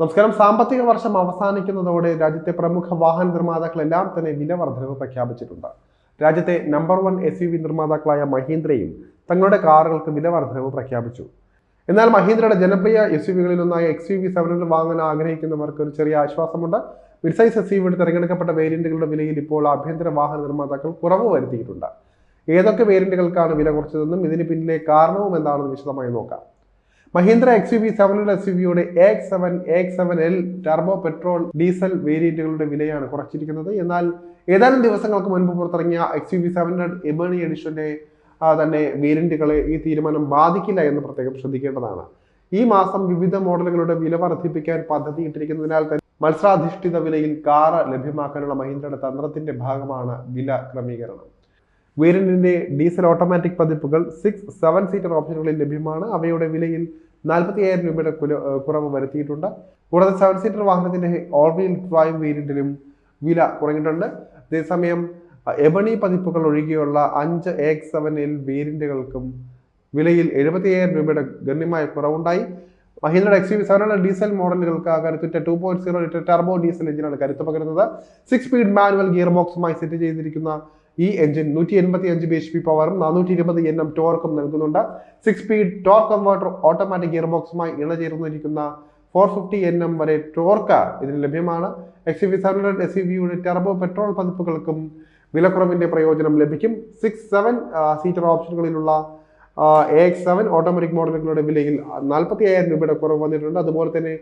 നമസ്കാരം. സാമ്പത്തിക വർഷം അവസാനിക്കുന്നതോടെ രാജ്യത്തെ പ്രമുഖ വാഹന നിർമ്മാതാക്കളെല്ലാം തന്നെ വില വർധനവ് പ്രഖ്യാപിച്ചിട്ടുണ്ട്. രാജ്യത്തെ number one S U V നിർമ്മാതാക്കളായ മഹീന്ദ്രയും തങ്ങളുടെ കാറുകൾക്ക് വില വർധനവ് പ്രഖ്യാപിച്ചു. എന്നാൽ മഹീന്ദ്രയുടെ ജനപ്രിയ എസ് യു വികളിലൊന്നായ എക്സ് യു വി ഹൺഡ്രഡ് വാങ്ങാൻ ആഗ്രഹിക്കുന്നവർക്ക് ഒരു ചെറിയ ആശ്വാസമുണ്ട്. മിഡ്സൈസ് എസ് യു വിയുടെ തിരഞ്ഞെടുക്കപ്പെട്ട വേരിയന്റുകളുടെ വിലയിൽ ഇപ്പോൾ ആഭ്യന്തര വാഹന നിർമ്മാതാക്കൾ കുറവ് വരുത്തിയിട്ടുണ്ട്. ഏതൊക്കെ വേരിയന്റുകൾക്കാണ് വില കുറച്ചതെന്നും ഇതിന് പിന്നിലെ കാരണവും എന്താണെന്ന് വിശദമായി നോക്കാം. Mahindra X U V seven S U വിയുടെ X seven X seven L turbo petrol diesel വേരിയന്റുകളുടെ വിലയാണ് കുറച്ചിരിക്കുന്നത്. എന്നാൽ ഏതാനും ദിവസങ്ങൾക്ക് മുൻപ് പുറത്തിറങ്ങിയ X U V seven hundred ebony എഡിഷന്റെ തന്നെ വേരിയന്റുകളെ ഈ തീരുമാനം ബാധിക്കില്ല എന്ന് പ്രത്യേകം ശ്രദ്ധിക്കേണ്ടതാണ്. ഈ മാസം വിവിധ മോഡലുകളുടെ വില വർദ്ധിപ്പിക്കാൻ പദ്ധതി ഇട്ടിരിക്കുന്നതിനാൽ തന്നെ മത്സരാധിഷ്ഠിത വിലയിൽ കാറ് ലഭ്യമാക്കാനുള്ള മഹീന്ദ്രയുടെ തന്ത്രത്തിന്റെ ഭാഗമാണ് വില ക്രമീകരണം. വേരിയന്റിന്റെ ഡീസൽ ഓട്ടോമാറ്റിക് പതിപ്പുകൾ സിക്സ് സെവൻ സീറ്റർ ഓപ്ഷനുകളിൽ ലഭ്യമാണ്. അവയുടെ വിലയിൽ നാൽപ്പത്തി അയ്യായിരം രൂപയുടെ കുറവ് വരുത്തിയിട്ടുണ്ട്. കൂടാതെ സെവൻ സീറ്റർ വാഹനത്തിന്റെ ഓൾ വീൽ ഡ്രൈവ് വേരിയന്റിലും വില കുറഞ്ഞിട്ടുണ്ട്. അതേസമയം എബണി പതിപ്പുകൾ ഒഴികെയുള്ള അഞ്ച് എക്സ് സെവൻ എൽ വേരിയന്റുകൾക്കും വിലയിൽ എഴുപത്തി അയ്യായിരം രൂപയുടെ ഗണ്യമായ കുറവുണ്ടായി. Mahindra X V hundred diesel മോഡലുകൾക്ക് കരുത്തുറ്റ two point zero litre turbo diesel എഞ്ചിനാണ് കരുത്ത് പകരുന്നത്. സിക്സ് സ്പീഡ് മാനുവൽ ഗിയർ ബോക്സുമായി സെറ്റ് ചെയ്തിരിക്കുന്ന ഈ എഞ്ചിൻ നൂറ്റി എൺപത്തി അഞ്ച് ബി എച്ച് പി പവറും നാനൂറ്റി ഇരുപത് എൻ എം ടോർക്കും നൽകുന്നുണ്ട്. Six speed torque converter automatic gear ബോക്സുമായി ഇണചേർന്നിരിക്കുന്ന ഫോർ ഫിഫ്റ്റി എൻ എം വരെ ടോർക്ക് ഇതിന് ലഭ്യമാണ്. X V seven hundred S U വിയുടെ ടെർബോ പെട്രോൾ പതിപ്പുകൾക്കും വിലക്കുറവിന്റെ പ്രയോജനം ലഭിക്കും. സിക്സ് സെവൻ സീറ്റർ ഓപ്ഷനുകളിലുള്ള എ എക്സ് സെവൻ ഓട്ടോമാറ്റിക് മോഡലുകളുടെ വിലയിൽ നാൽപ്പത്തി അയ്യായിരം രൂപയുടെ കുറവ് വന്നിട്ടുണ്ട്. അതുപോലെ തന്നെ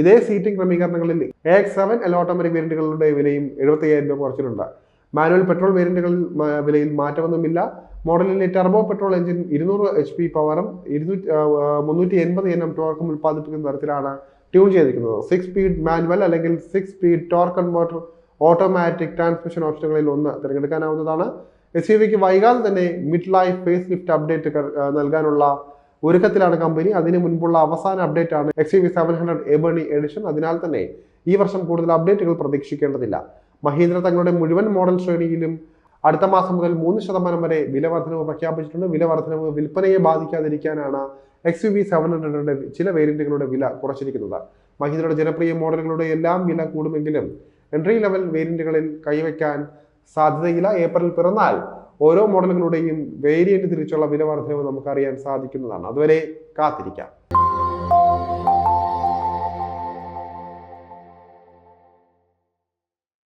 ഇതേ സീറ്റിംഗ് ക്രമീകരണങ്ങളിൽ A X seven L automatic വേരിയന്റുകളുടെ വിലയും എഴുപത്തി അയ്യായിരം രൂപ കുറച്ചിട്ടുണ്ട്. മാനുവൽ പെട്രോൾ വേരിയന്റുകളിൽ വിലയിൽ മാറ്റമൊന്നുമില്ല. മോഡലിലെ ടെർബോ പെട്രോൾ എഞ്ചിൻ ഇരുന്നൂറ് എച്ച് പി പവറും ഇരുന്നൂറ്റി മുന്നൂറ്റി എൺപത് എൻ എം ടോർക്കും ഉൽപ്പാദിപ്പിക്കുന്ന തരത്തിലാണ് ട്യൂൺ ചെയ്തിരിക്കുന്നത്. സിക്സ് സ്പീഡ് മാനുവൽ അല്ലെങ്കിൽ six speed torque converter automatic transmission ഓപ്ഷനുകളിൽ ഒന്ന് തിരഞ്ഞെടുക്കാനാവുന്നതാണ്. എസ് യു വിക്ക് വൈകാതെ തന്നെ mid life face lift update നൽകാനുള്ള ഒരുക്കത്തിലാണ് കമ്പനി. അതിന് മുൻപുള്ള അവസാന അപ്ഡേറ്റ് ആണ് X U V seven hundred ebony edition അതിനാൽ തന്നെ ഈ വർഷം കൂടുതൽ അപ്ഡേറ്റുകൾ പ്രതീക്ഷിക്കേണ്ടതില്ല. മഹീന്ദ്ര തങ്ങളുടെ മുഴുവൻ മോഡൽ ശ്രേണിയിലും അടുത്ത മാസം മുതൽ മൂന്ന് ശതമാനം വരെ വില വർധനവ് പ്രഖ്യാപിച്ചിട്ടുണ്ട്. വില വർധനവ് വിൽപ്പനയെ ബാധിക്കാതിരിക്കാനാണ് എക്സ് യു വി സെവൻ ഹൺഡ്രഡിന്റെ ചില വേരിയന്റുകളുടെ വില കുറച്ചിരിക്കുന്നത്. മഹീന്ദ്രയുടെ ജനപ്രിയ മോഡലുകളുടെ എല്ലാം വില കൂടുമെങ്കിലും എൻട്രി ലെവൽ വേരിയന്റുകളിൽ കൈവയ്ക്കാൻ സാധ്യതയില്ല. ഏപ്രിൽ പിറന്നാൽ ഓരോ മോഡലുകളുടെയും വേരിയന്റ് തിരിച്ചുള്ള വില വർധനവ് നമുക്കറിയാൻ സാധിക്കുന്നതാണ്. അതുവരെ കാത്തിരിക്കാം.